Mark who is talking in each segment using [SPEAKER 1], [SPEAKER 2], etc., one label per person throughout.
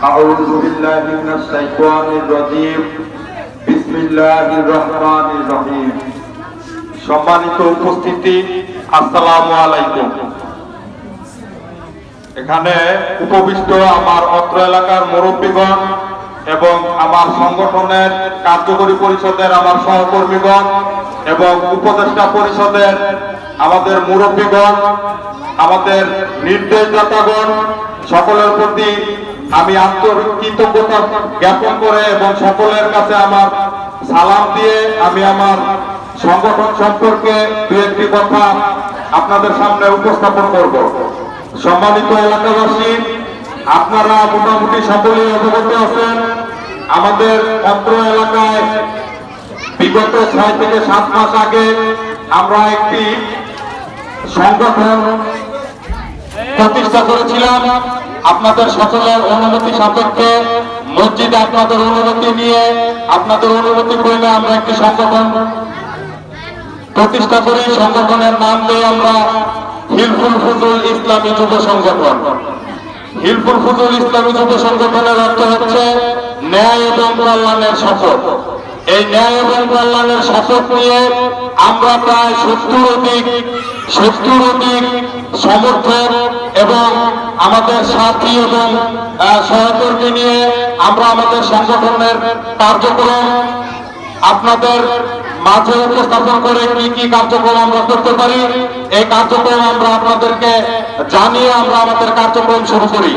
[SPEAKER 1] أعوذ بالله من الشيطان الرجيم بسم الله الرحمن الرحيم সম্মানিত উপস্থিতি আসসালামু আলাইকুম এখানে উপবিষ্ট আমার অত্র এলাকার মুরব্বীগণ এবং আমার সংগঠনের কার্যকরী পরিষদের আমার সহকর্মীগণ এবং উপদেষ্টা পরিষদের আমাদের মুরব্বীগণ আমাদের নির্দেশদাতাগণ সকলের প্রতি আমি আন্তরিক কৃতজ্ঞতা জ্ঞাপন করে এবং সকলের কাছে আমার সালাম দিয়ে আমি আমার সংগঠন সম্পর্কে দু একটি কথা আপনাদের সামনে উপস্থাপন করব। সম্মানিত এলাকাবাসী, আপনারা মোটামুটি সকলেই অবগত আছেন, আমাদের অত্র এলাকায় বিগত ছয় থেকে সাত মাস আগে আমরা একটি সংগঠন প্রতিষ্ঠা করেছিলাম। আপনাদের সকলের অনুমতি সাপেক্ষে মসজিদে আপনাদের অনুমতি নিয়ে, আপনাদের অনুমতি পেলে আমরা একটি সংগঠন প্রতিষ্ঠা করি। সংগঠনের নাম দিয়ে আমরা হিলফুল ফুজুল ইসলামী যুব সংগঠন। হিলফুল ফুজুল ইসলামী যুব সংগঠনের অর্থ হচ্ছে ন্যায় এবং কল্যাণের শপথ। এই ন্যায় এবং কল্যাণের নিয়ে আমরা প্রায় সত্তর অধিক সত্তর অধিক সমর্থক এবং আমাদের সাথী এবং সহকর্মী নিয়ে আমরা আমাদের সংগঠনের কার্যক্রম আপনাদের মাঝে উপস্থাপন করে কি কি কার্যক্রম আমরা করতে পারি, এই কার্যক্রম আমরা আপনাদেরকে জানিয়ে আমরা আমাদের কার্যক্রম শুরু করি।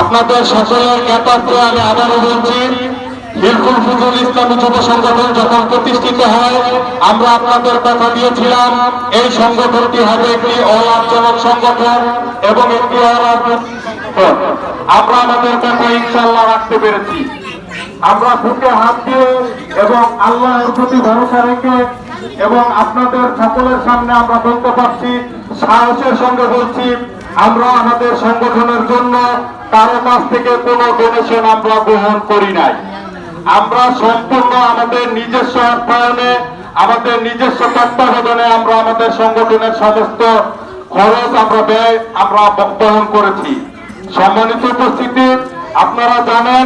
[SPEAKER 1] আপনাদের সকলের জ্ঞাতার্থে আমি আবারও বলছি হিলফুল ফুজুল ইসলামী যুব সংগঠন যখন প্রতিষ্ঠিত হয়, আমরা আপনাদের কথা দিয়েছিলাম, এই সংগঠনটি হবে একটি অলাভজনক সংগঠন এবং একটি অরাজনৈতিক সংগঠন। আমরা আমাদের কথা ইনশাল্লাহ রাখতে পেরেছি আমরা বুকে হাত দিয়ে এবং আল্লাহর প্রতি ভরসা রেখে এবং আপনাদের সকলের সামনে আমরা বলতে পারছি, সাহসের সঙ্গে বলছি, আমরা আমাদের সংগঠনের জন্য কারও কাছ থেকে কোনো ডোনেশন আমরা গ্রহণ করি নাই আমরা সম্পূর্ণ আমাদের নিজস্ব অর্থায়নে আমাদের নিজস্ব তত্ত্বাবধানে আমরা আমাদের সংগঠনের সমস্ত খরচ আমরা ব্যয় আমরা বহন করেছি। সম্মানিত উপস্থিতি, আপনারা জানেন,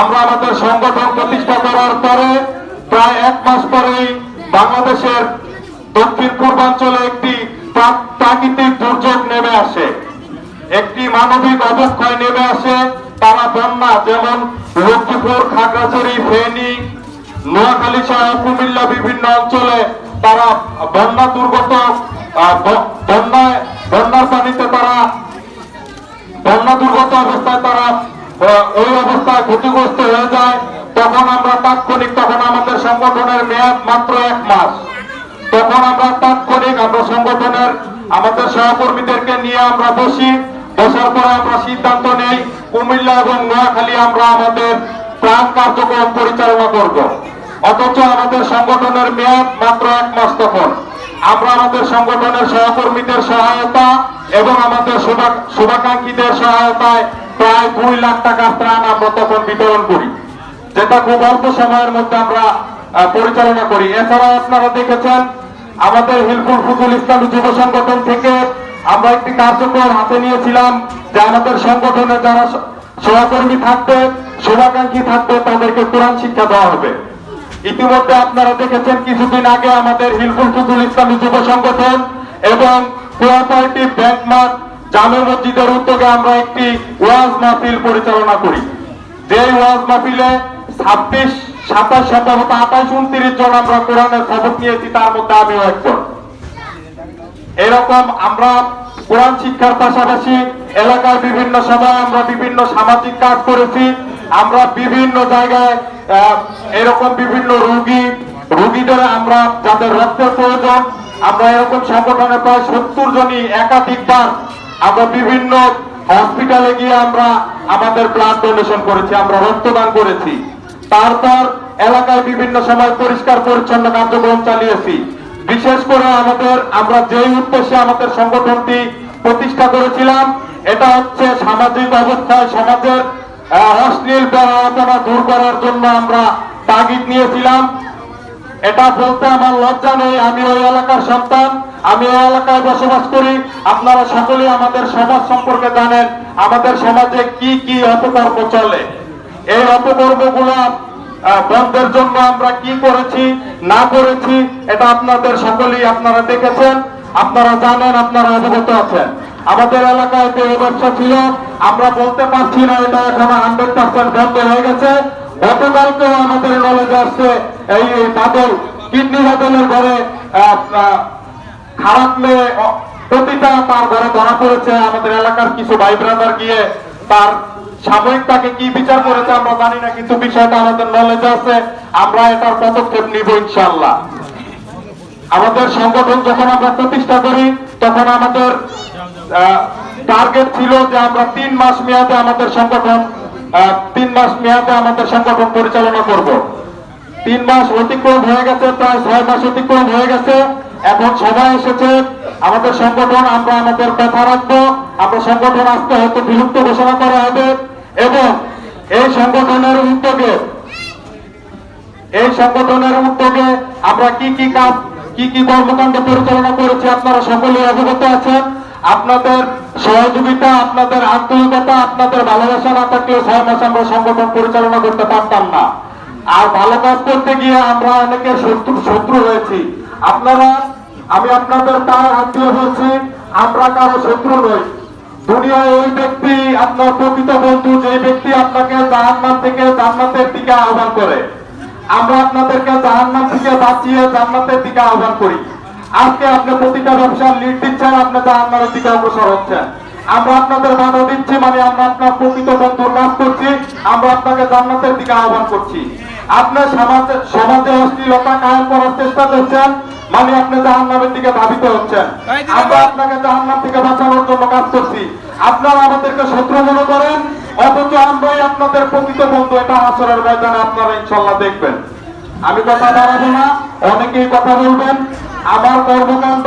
[SPEAKER 1] আমরা আমাদের সংগঠন প্রতিষ্ঠা করার পরে প্রায় এক মাস পরেই বাংলাদেশের দক্ষিণ পূর্বাঞ্চলে একটি প্রাকৃতিক দুর্যোগ নেমে আসে। একটি মানবিক অবক্ষয় নেমে আসে তারা বন্যা, যেমন লক্ষ্মীপুর, খাগড়াছড়ি, ফেনী, নোয়াখালী সহ কুমিল্লা বিভিন্ন অঞ্চলে তারা বন্যা দুর্গত বন্যায়, বন্যার পানিতে তারা, বন্যা দুর্গত অবস্থায় তারা ওই অবস্থায় ক্ষতিগ্রস্ত হয়ে যায়। তখন আমরা তাৎক্ষণিক, তখন আমাদের সংগঠনের মেয়াদ মাত্র এক মাস। তখন আমরা তাৎক্ষণিক আমরা সংগঠনের, আমাদের সহকর্মীদেরকে নিয়ে আমরা বসি। বসার পরে আমরা সিদ্ধান্ত নেই। কুমিল্লা এবং নোয়াখালী আমরা আমাদের প্রাণ কার্যক্রম পরিচালনা করব। অথচ আমাদের সংগঠনের মেয়াদ মাত্র এক মাস তখন। আমরা আমাদের সংগঠনের সহকর্মীদের সহায়তা এবং আমাদের শুভা- শুভাকাঙ্ক্ষীদের সহায়তায় প্রায় দুই লাখ টাকার ত্রাণ আমরা তখন বিতরণ করি। যেটা খুব অল্প সময়ের মধ্যে আমরা পরিচালনা করি। এছাড়াও আপনারা দেখেছেন, আমাদের হিলফুল ফুজুল ইসলামী যুব সংগঠন থেকে আমরা একটি কার্যক্রম হাতে নিয়েছিলাম। যে আমাদের সংগঠনে যারা সহকর্মী থাকবে, শুভাকাঙ্ক্ষী থাকবে, তাদেরকে কোরআন শিক্ষা দেওয়া হবে। ইতিমধ্যে আপনারা দেখেছেন, কিছুদিন আগে আমাদের হিলফুল ফুজুল ইসলামী যুব সংগঠন এবং কোঅপারেটিভ ব্যাংক জামে মসজিদের উদ্যোগে আমরা একটি ওয়াজ মাহফিল পরিচালনা করি। যে ওয়াজ মাহফিলে ছাব্বিশ, সাতাশ সম্ভবত আঠাশ, উনত্রিশ জন আমরা কোরআনের খবর নিয়েছি, তার মধ্যে আমিও একজন। এরকম আমরা কোরআন শিক্ষার পাশাপাশি এলাকার বিভিন্ন সময় আমরা বিভিন্ন সামাজিক কাজ করেছি। আমরা বিভিন্ন জায়গায় এরকম বিভিন্ন রোগী, রোগীদের আমরা যাদের রক্তের প্রয়োজন, আমরা এরকম সংগঠনে প্রায় সত্তর জনই একাধিকবার আমরা বিভিন্ন হসপিটালে গিয়ে আমরা আমাদের ব্লাড ডোনেশন করেছি, আমরা রক্তদান করেছি। তারপর এলাকায় বিভিন্ন সময় পরিষ্কার পরিচ্ছন্ন কার্যক্রম চালিয়েছি। বিশেষ করে আমাদের, আমরা যেই উদ্দেশ্যে আমাদের সংগঠনটি প্রতিষ্ঠা করেছিলাম, এটা হচ্ছে সামাজিক অবস্থায় সমাজের অশ্লীল ব্যবহারতা দূর করার জন্য আমরা তাগিদ নিয়েছিলাম। এটা বলতে আমার লজ্জা নেই, আমি ওই এলাকার সন্তান, আমি ওই এলাকায় বসবাস করি। আপনারা সকলেই আমাদের সমাজ সম্পর্কে জানেন, আমাদের সমাজে কি কি অপকর্ম চলে। এই অপকর্মগুলো বন্ধের জন্য আমরা কি করেছি, না করেছি, এটা আপনাদের সকলেই আপনারা দেখেছেন, আপনারা জানেন, আপনারা অবগত আছেন। আমাদের এলাকায় যে ব্যবসা ছিল, আমরা বলতে পারছি না, এটা এখন হান্ড্রেড পার্সেন্ট বন্ধ হয়ে গেছে। গতকালকেও আমাদের নলেজ আসছে, এই বাদল, কিডনি বাদলের ঘরে খারাপ মেয়ে প্রতিটা তার ঘরে ধরা পড়েছে। আমাদের এলাকার কিছু ভাই ব্রাদার গিয়ে তার সাময়িক তাকে কি বিচার করেছে আমরা জানি না কিন্তু বিষয়টা আমাদের নলেজ আছে। আমরা এটার পদক্ষেপ নিব ইনশাল্লাহ আমাদের সংগঠন যখন আমরা প্রতিষ্ঠা করি, তখন আমাদের টার্গেট ছিল যে আমরা তিন মাস মেয়াদে আমাদের সংগঠন তিন মাস মেয়াদে আমাদের সংগঠন পরিচালনা করব। তিন মাস অতিক্রম হয়ে গেছে, প্রায় ছয় মাস অতিক্রম হয়ে গেছে। এখন সময় এসেছে, আমাদের সংগঠন, আমরা আমাদের কথা রাখব। আমরা সংগঠন আজকে হয়তো বিলুপ্ত ঘোষণা করা হবে এবং এই সংগঠনের উদ্যোগে, এই সংগঠনের উদ্যোগে আমরা কি কি কাজ, কি কি কর্মকাণ্ড পরিচালনা করেছি আপনারা সকলেই অবগত আছেন। আপনাদের সহযোগিতা, আপনাদের আন্তরিকতা, আপনাদের ভালোবাসা না থাকলে ছয় মাস আমরা সংগঠন পরিচালনা করতে পারতাম না। আর ভালো কাজ করতে গিয়ে আমরা অনেকে শত্রু শত্রু হয়েছি। আপনারা, আমি আপনাদের পায়ে হাত দিয়ে বলছি, আমরা কারও শত্রু নই। দুনিয়ায় ওই ব্যক্তি আপনার প্রকৃত বন্ধু, যে ব্যক্তি আপনাকে জাহান্নাম থেকে জান্নাতের দিকে আহ্বান করে। আমরা আপনাদেরকে জাহান্নাম থেকে বাঁচিয়ে জান্নাতের দিকে আহ্বান করি। আজকে আপনি প্রতিটা ব্যবসার লিড দিচ্ছেন, আপনি জাহান্নামের দিকে অগ্রসর হচ্ছেন। আমরা আপনাদের বাধা দিচ্ছি মানে আমরা আপনার প্রকৃত বন্ধুর কাজ করছি, আমরা আপনাকে জান্নাতের দিকে আহ্বান করছি। আপনি সমাজে সমাজে অশ্লীলতা কায়েম করার চেষ্টা করছেন মানে আপনি জাহান্নামের দিকে ধাবিত হচ্ছেন। আমরা আপনাকে জাহান্নাম থেকে বাঁচানোর জন্য কাজ করছি। আপনারা আমাদেরকে শত্রু মনে করেন অথচ আমরাই আপনাদের প্রকৃত বন্ধু। এটা আসরের ময়দানে আপনারা ইনশাল্লাহ দেখবেন। আমি কথা বাড়াবো না অনেকেই কথা বলবেন। আমার কর্মকাণ্ড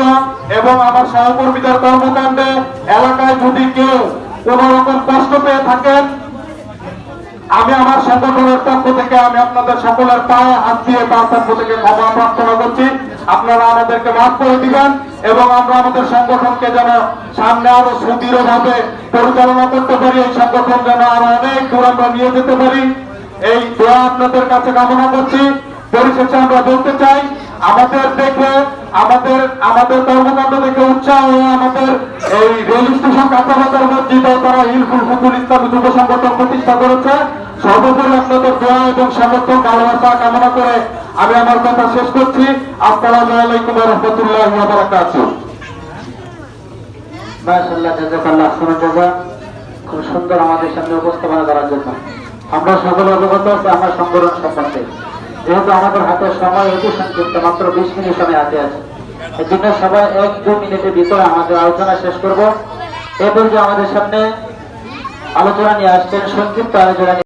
[SPEAKER 1] এবং আমার সহকর্মীদের কর্মকাণ্ডে এলাকায় যদি কেউ কোন রকম কষ্ট পেয়ে থাকেন আমি আমার সংগঠনের পক্ষ থেকে, আমি আপনাদের সকলের পায়ে হাত দিয়ে তার পক্ষ থেকে ক্ষমা প্রার্থনা করছি। আপনারা আমাদেরকে মাফ করে দিবেন এবং আমরা আমাদের সংগঠনকে যেন সামনে আরও সুদৃঢ় ভাবে পরিচালনা করতে পারি, এই সংগঠন যেন আরও অনেক দূর আমরা নিয়ে যেতে পারি। এই দোয়া আপনাদের কাছে কামনা করছি। পরিশেষে আমরা বলতে চাই আমাদের দেখে, আমাদের আমাদের কর্মকাণ্ড দেখে উৎসাহ আমাদের এই রেল স্টেশন কাঁচাবাজার মসজিদ তারা হিলফুল ফুকুল ইসলামী যুব সংগঠন প্রতিষ্ঠা করেছে। সর্বোপরি আপনাদের দোয়া এবং ভালোবাসা কামনা করে আমি আমার কথা শেষ করছি। আসসালামু আলাইকুম রহমতুল্লাহ বারাকাতুহ।
[SPEAKER 2] মাশাআল্লাহ জাযাকাল্লাহ খুব সুন্দর আমাদের সামনে উপস্থাপনা করার জন্য। আমরা সকলে অবগত আছি, আমার সংগঠন সম্বন্ধে যেহেতু আমাদের হাতে সময় অতি সংক্ষিপ্ত মাত্র বিশ মিনিট সময় হাতে আছে। এই জন্য সবাই এক দু মিনিটের ভিতরে আমাদের আলোচনা শেষ করব। এরপর যে আমাদের সামনে আলোচনা নিয়ে আসছেন সংক্ষিপ্ত আলোচনা